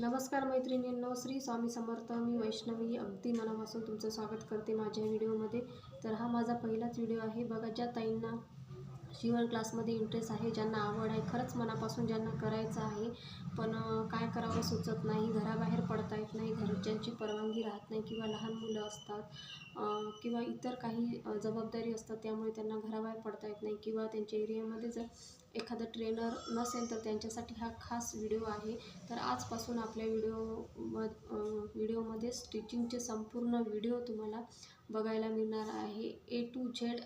नमस्कार मैत्रिणींनो श्री स्वामी समर्थ मी वैष्णवी अगदी मनापासून तुमचं स्वागत करते माझ्या व्हिडिओमध्ये. तर हा माझा पहिलाच व्हिडिओ आहे. बघा ज्या ताईंना शिवण क्लासमध्ये इंटरेस्ट आहे ज्यांना आवड आहे खरंच मनापासून ज्यांना करायचं आहे पण काय करावं सुचत नाही घराबाहेर पडता येत नाही घरच्यांची परवानगी राहत नाही किंवा लहान मुलं असतात किंवा इतर काही जबाबदारी असतात त्यामुळे त्यांना घराबाहेर पडता येत नाही किंवा त्यांच्या एरियामध्ये जर एखादा ट्रेनर नसेल तर त्यांच्यासाठी हा खास व्हिडिओ आहे. तर आजपासून आपल्या व्हिडिओ म व्हिडिओमध्ये स्टिचिंगचे संपूर्ण व्हिडिओ तुम्हाला बघायला मिळणार आहे. A to Z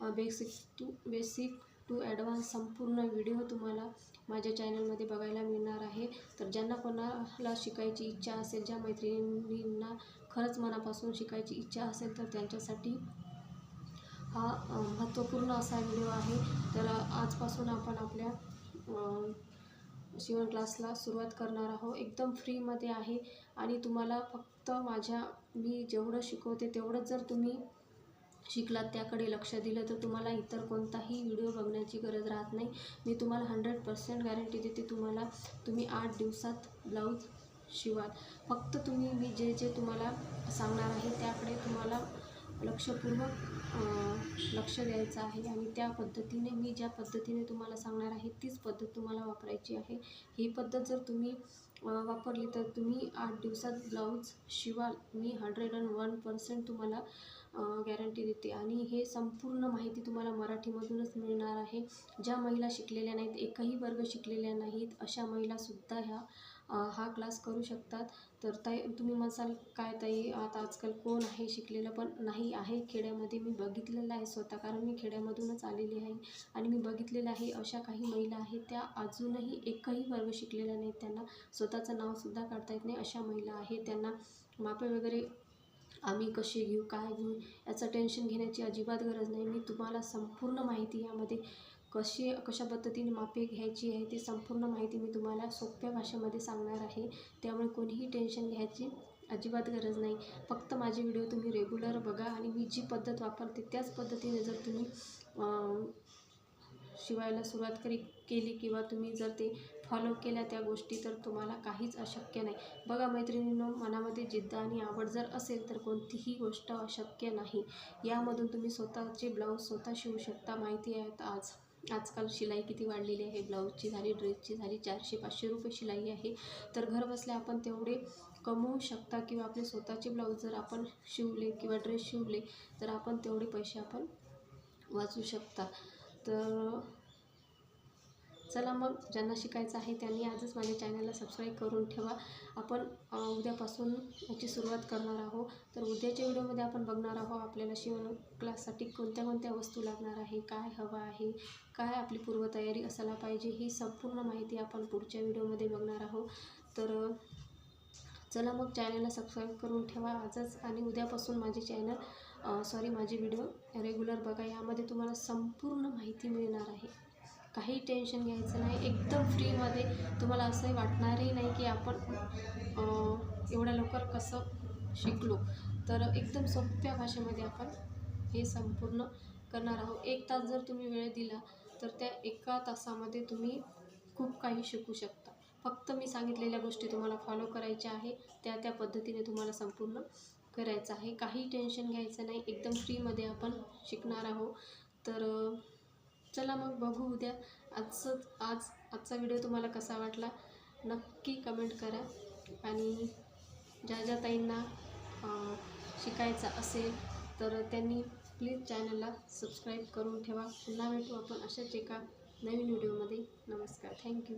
basic to basic to advance संपूर्ण व्हिडिओ तुम्हाला माझ्या चॅनलमध्ये बघायला मिळणार आहे. तर ज्यांना कोणाला शिकायची इच्छा असेल ज्या मैत्रिणींना खरंच मनापासून शिकायची इच्छा असेल तर त्यांच्यासाठी हा महत्त्वपूर्ण असा व्हिडिओ आहे. तर आजपासून आपण आपल्या शिवण क्लासला सुरुवात करणार आहोत. एकदम फ्रीमध्ये आहे. आणि तुम्हाला फक्त माझ्या मी जेवढं शिकवते तेवढंच जर तुम्ही शिकलात त्याकडे लक्ष दिलं तर तुम्हाला इतर कोणताही व्हिडिओ बघण्याची गरज राहत नाही. मी तुम्हाला हंड्रेड पर्सेंट गॅरंटी देते तुम्हाला तुम्ही आठ दिवसात ब्लाऊज शिवाल. फक्त तुम्ही मी जे जे तुम्हाला सांगणार आहे त्याकडे तुम्हाला लक्षपूर्वक लक्ष द्यायचं आहे. आणि त्या पद्धतीने मी ज्या पद्धतीने तुम्हाला सांगणार आहे तीच पद्धत तुम्हाला वापरायची आहे. ही पद्धत जर तुम्ही वापरली तर तुम्ही आठ दिवसात ब्लाऊज शिवाल. मी हंड्रेड अँड वन पर्सेंट तुम्हाला गॅरंटी देते. आणि हे संपूर्ण माहिती तुम्हाला मराठीमधूनच मिळणार आहे. ज्या महिला शिकलेल्या नाहीत एकही वर्ग शिकलेल्या नाहीत अशा महिलासुद्धा ह्या हा क्लास करू शकतात. तर ताई तुम्ही म्हणाल काय ताई आता आजकाल कोण आहे शिकलेलं पण नाही आहे? खेड्यामध्ये मी बघितलेलं आहे स्वतः कारण मी खेड्यामधूनच आलेली आहे. आणि मी बघितलेलं आहे अशा काही महिला आहेत त्या अजूनही एकही वर्ग शिकलेल्या नाहीत. त्यांना स्वतःचं नावसुद्धा काढता येत नाही. अशा महिला आहेत त्यांना मापे वगैरे आम्ही कसे घेऊ काय घेऊ याचं टेन्शन घेण्याची अजिबात गरज नाही. मी तुम्हाला संपूर्ण माहिती यामध्ये कशी कशा पद्धतीने मापे घ्यायची आहे ती संपूर्ण माहिती मी तुम्हाला सोप्या भाषेमध्ये सांगणार आहे. त्यामुळे कोणीही टेन्शन घ्यायची अजिबात गरज नाही. फक्त माझे व्हिडिओ तुम्ही रेग्युलर बघा आणि मी जी पद्धत वापरते त्याच पद्धतीने जर तुम्ही शिवायला सुरुवात करी केली किंवा तुम्ही जर ते फॉलो केल्या त्या गोष्टी तर तुम्हाला काहीच अशक्य नाही. बघा मैत्रिणींनो मनामध्ये जिद्द आणि आवड जर असेल तर कोणतीही गोष्ट अशक्य नाही. यामधून तुम्ही स्वतःचे ब्लाऊज स्वतः शिवू शकता. माहिती आहेत आज आजकाल शिलाई किती वाढलेली आहे. ब्लाऊजची झाली ड्रेसची झाली चारशे पाचशे रुपये शिलाई आहे. तर घर बसल्या आपण तेवढे कमवू शकता किंवा आपले स्वतःचे ब्लाऊज जर आपण शिवले किंवा ड्रेस शिवले तर आपण तेवढे पैसे आपण वाचू शकता. तर चला मग ज्यांना शिकायचं आहे त्यांनी आजच माझ्या चॅनलला सबस्क्राईब करून ठेवा. आपण उद्यापासून याची सुरुवात करणार आहोत. तर उद्याच्या व्हिडिओमध्ये आपण बघणार आहोत आपल्याला शिवण क्लाससाठी कोणत्या कोणत्या वस्तू लागणार आहे काय हवं आहे काय आपली पूर्वतयारी असायला पाहिजे ही संपूर्ण माहिती आपण पुढच्या व्हिडिओमध्ये बघणार आहोत. तर चला मग चॅनलला सबस्क्राईब करून ठेवा आजच आणि उद्यापासून माझे चॅनल सॉरी माझे व्हिडिओ रेग्युलर बघा. यामध्ये तुम्हाला संपूर्ण माहिती मिळणार आहे. काही टेन्शन घ्यायचं नाही. एकदम फ्रीमध्ये तुम्हाला असंही वाटणारही नाही की आपण एवढ्या लवकर कसं शिकलो. तर एकदम सोप्या भाषेमध्ये आपण हे संपूर्ण करणार आहोत. एक तास जर तुम्ही वेळ दिला तर त्या एका तासामध्ये तुम्ही खूप काही शिकू शकता. फक्त मी सांगितलेल्या गोष्टी तुम्हाला फॉलो करायच्या आहे. त्या त्या पद्धतीने तुम्हाला संपूर्ण करायचं आहे. काही टेन्शन घ्यायचं नाही. एकदम फ्रीमध्ये आपण शिकणार आहोत. तर चला मग बघू उद्या. आजचं आज आजचा व्हिडिओ तुम्हाला कसा वाटला नक्की कमेंट करा. आणि ज्या ज्या ताईंना शिकायचं असेल तर त्यांनी प्लीज चॅनलला सबस्क्राईब करून ठेवा. पुन्हा भेटू आपण अशाच एका नवीन व्हिडिओमध्ये नमस्कार. थँक्यू